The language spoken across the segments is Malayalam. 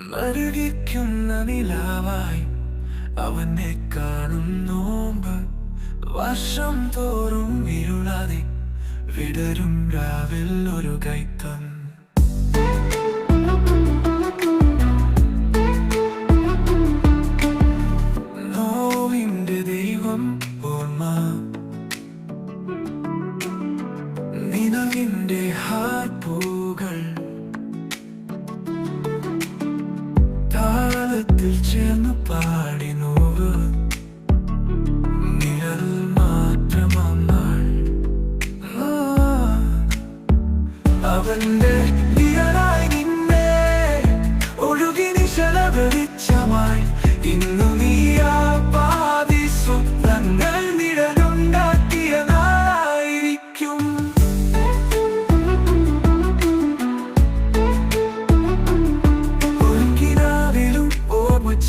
മരുകിക്കുന്ന നിലാവായി അവനെ കാണും നോമ്പ്. വർഷം തോറും ഇരുളാതെ വിടരും രാവിൽ ഒരു കൈത്തം. നോവിന്റെ ദൈവം ഓർമ്മ. നിലവിന്റെ ഹാർപ്പുകൾ താളത്തിൽ ചേർന്ന് പാടി നോവ്. നിഴൽ മാത്രമാൾ അവന്റെ നിഴലായി നിന്നെ ഒഴുകി നിശല വെളിച്ചമായി ഇന്നു നീ ആ പാതി സ്വപ്നങ്ങൾ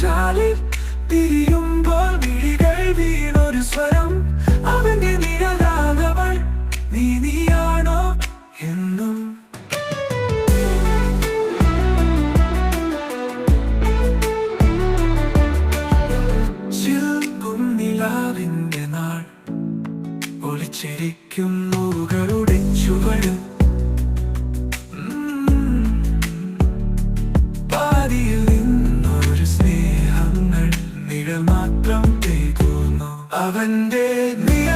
ഓർമ്മച്ചാലിൽ തിരിയുമ്പോൾ വിഴികൾ വീണൊരു സ്വരം. അവന്റെ നിഴലാകവൾ നീ നീയാണോ എന്നും. ചിൽക്കും നിലാവിന്റെ നാൾ. ഒളിച്ചിരിക്കും നോവുകളുടെ ചുവട് മാത്രം തീർന്നു അവന്റെ നിയ